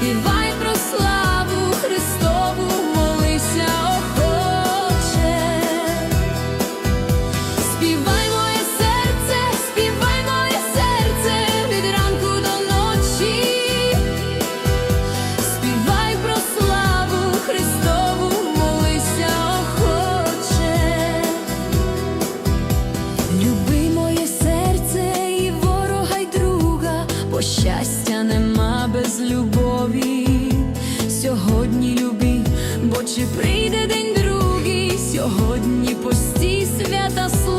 співай про славу Христову, молися охоче, співай моє серце, співай моє серце від ранку до ночі, співай про славу Христову, молися охоче, люби моє серце і ворога й друга, бо щастя нема без любові, сьогодні люби, бо чи прийде день другий, сьогодні пості свята слова.